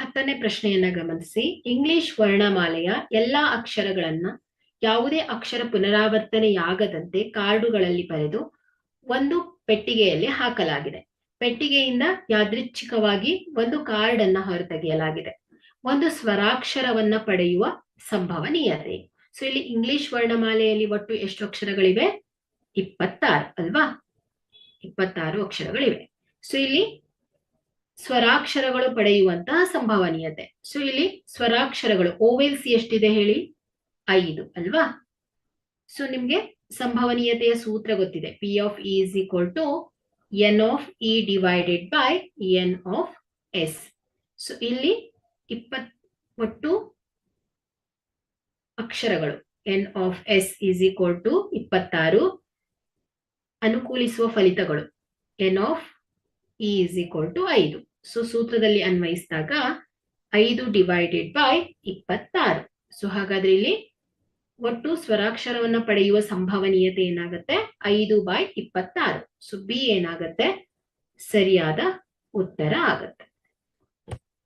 ಹತ್ತನೇ ಪ್ರಶ್ನೆಯನ್ನ ಗಮನಿಸಿ. ಇಂಗ್ಲಿಷ್ ವರ್ಣಮಾಲೆಯ ಎಲ್ಲಾ ಅಕ್ಷರಗಳನ್ನ ಯಾವುದೇ ಅಕ್ಷರ ಪುನರಾವರ್ತನೆಯಾಗದಂತೆ ಕಾರ್ಡುಗಳಲ್ಲಿ ಬರೆದು ಒಂದು ಪೆಟ್ಟಿಗೆಯಲ್ಲಿ ಹಾಕಲಾಗಿದೆ. ಪೆಟ್ಟಿಗೆಯಿಂದ ಯಾದೃಚ್ಛಿಕವಾಗಿ ಒಂದು ಕಾರ್ಡ್ ಅನ್ನ ಹೊರತೆಗೆಯಲಾಗಿದೆ. ಒಂದು ಸ್ವರಾಕ್ಷರವನ್ನ ಪಡೆಯುವ ಸಂಭವನೀಯತೆ. ಸೊ ಇಲ್ಲಿ ಇಂಗ್ಲಿಷ್ ವರ್ಣಮಾಲೆಯಲ್ಲಿ ಒಟ್ಟು ಎಷ್ಟು ಅಕ್ಷರಗಳಿವೆ? ಇಪ್ಪತ್ತಾರು, ಅಲ್ವಾ? ಇಪ್ಪತ್ತಾರು ಅಕ್ಷರಗಳಿವೆ. ಸೊ ಇಲ್ಲಿ ಸ್ವರಾಕ್ಷರಗಳು ಪಡೆಯುವಂತಹ ಸಂಭವನೀಯತೆ. ಸೊ ಇಲ್ಲಿ ಸ್ವರಾಕ್ಷರಗಳು, ಓವೆಲ್ಸಿ ಎಷ್ಟಿದೆ ಹೇಳಿ? ಐದು, ಅಲ್ವಾ? ಸೊ ನಿಮ್ಗೆ ಸಂಭವನೀಯತೆಯ ಸೂತ್ರ ಗೊತ್ತಿದೆ. P of is equal to N of E divided by N of S so ಇಲ್ಲಿ ಇಪ್ಪತ್, ಒಟ್ಟು ಅಕ್ಷರಗಳು N of S is equal to ಇಪ್ಪತ್ತಾರು. ಅನುಕೂಲಿಸುವ ಫಲಿತಗಳು N of E is equal to ಐದು. ಸೊ ಸೂತ್ರದಲ್ಲಿ ಅನ್ವಯಿಸಿದಾಗ ಐದು ಡಿವೈಡೆಡ್ ಬೈ ಇಪ್ಪತ್ತಾರು. ಸೊ ಹಾಗಾದ್ರೆ ಇಲ್ಲಿ ಒಟ್ಟು ಸ್ವರಾಕ್ಷರವನ್ನ ಪಡೆಯುವ ಸಂಭವನೀಯತೆ ಏನಾಗುತ್ತೆ? ಐದು ಬೈ ಇಪ್ಪತ್ತಾರು. ಸೊ ಬಿ ಏನಾಗತ್ತೆ? ಸರಿಯಾದ ಉತ್ತರ ಆಗತ್ತೆ.